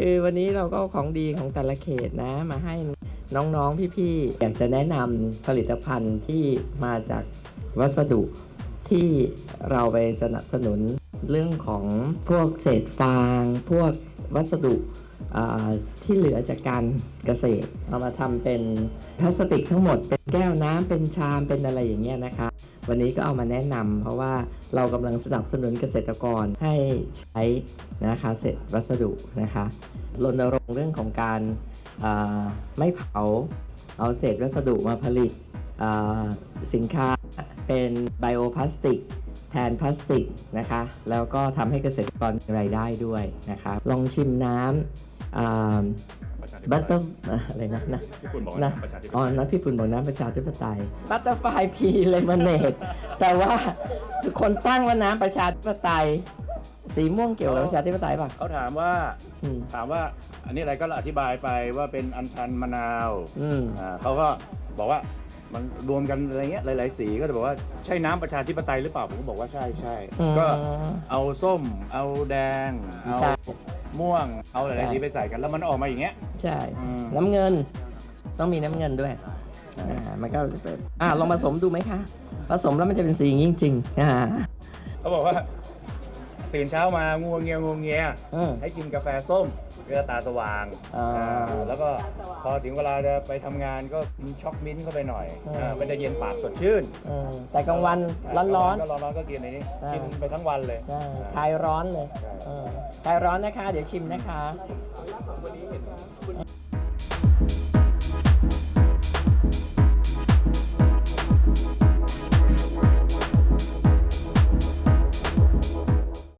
คือวันนี้เราก็ของดีของแต่ละเขตนะ มาให้น้องๆพี่ๆอยากจะแนะนำผลิตภัณฑ์ที่มาจากวัสดุที่เราไปสนับสนุนเรื่องของพวกเศษฟาง พวกวัสดุที่เหลือจากการเกษตร เอามาทำเป็นพลาสติกทั้งหมด เป็นแก้วน้ำเป็นชามเป็นอะไรอย่างเงี้ยนะคะ วันนี้ก็เอามาแนะนำเพราะว่าเรากำลังสนับสนุนเกษตรกรให้ใช้นะคะเศษวัสดุนะคะรณรงค์เรื่องของการาไม่เผาเอาเศษวัสดุมาผลิตสินค้าเป็นไบโอพลาสติกแทนพลาสติกนะคะ แล้วก็ทำให้เกษตรกรมีรายได้ด้วยนะคะ ลองชิมน้ำ ประชาธิปบัตไตเตอย ร์อะไรนะนะญี่ปุ่นบอกนะว่าประชาธิปอ๋อไตยนะพี่ปุ่นบอกน้ำประชาธิปไตยบัตเตอร์ไฟพีเลมอนเนดแต่ว่าคนตั้งว่าน้ำประชาธิปไตย สีม่วงเกี่ยวกับประชาธิปไตยป่ะเขาถามว่าอืมถามว่าอันนี้อะไรก็อธิบายไปว่าเป็นอัญชันมะนาวอืมอ่าเขาก็บอกว่ามันรวมกันอะไรเงี้ยหลาย ๆ สีก็จะบอกว่าใช่น้ำประชาธิปไตยหรือเปล่าผมก็บอกว่าใช่ใช่อืมก็เอาส้ม เอาแดง เอาใช่ ม่วงเอาหใช่ลายๆสีไปใส่กันแล้วมันออกมาอย่างเงี้ย ใช่ อืม น้ำเงิน ต้องมีน้ำเงินด้วยอ่ามันก็จะเป็นอ่าลองผสมดูไหมคะ ผสมแล้วมันจะเป็นสีอย่างนี้จริงๆอ่าเขาบอกว่าตื่นเช้ามางัวเงียงัวเงีย อืม ให้กินกาแฟส้มเพื่อตาสว่างอ่าอ่าแล้วก็พอถึงเวลาจะไปทำงานก็กินช็อกมิ้นท์เข้าไปหน่อยอืม อ่ามันจะเย็นปากสดชื่นอืมแต่กลางวันร้อน ก็ร้อนๆก็กินในนี้ใช่กินไปทั้งวันเลยๆอ่าคลายร้อนเลย ใช่ เออคลายร้อนนะคะ เดี๋ยวชิมนะคะ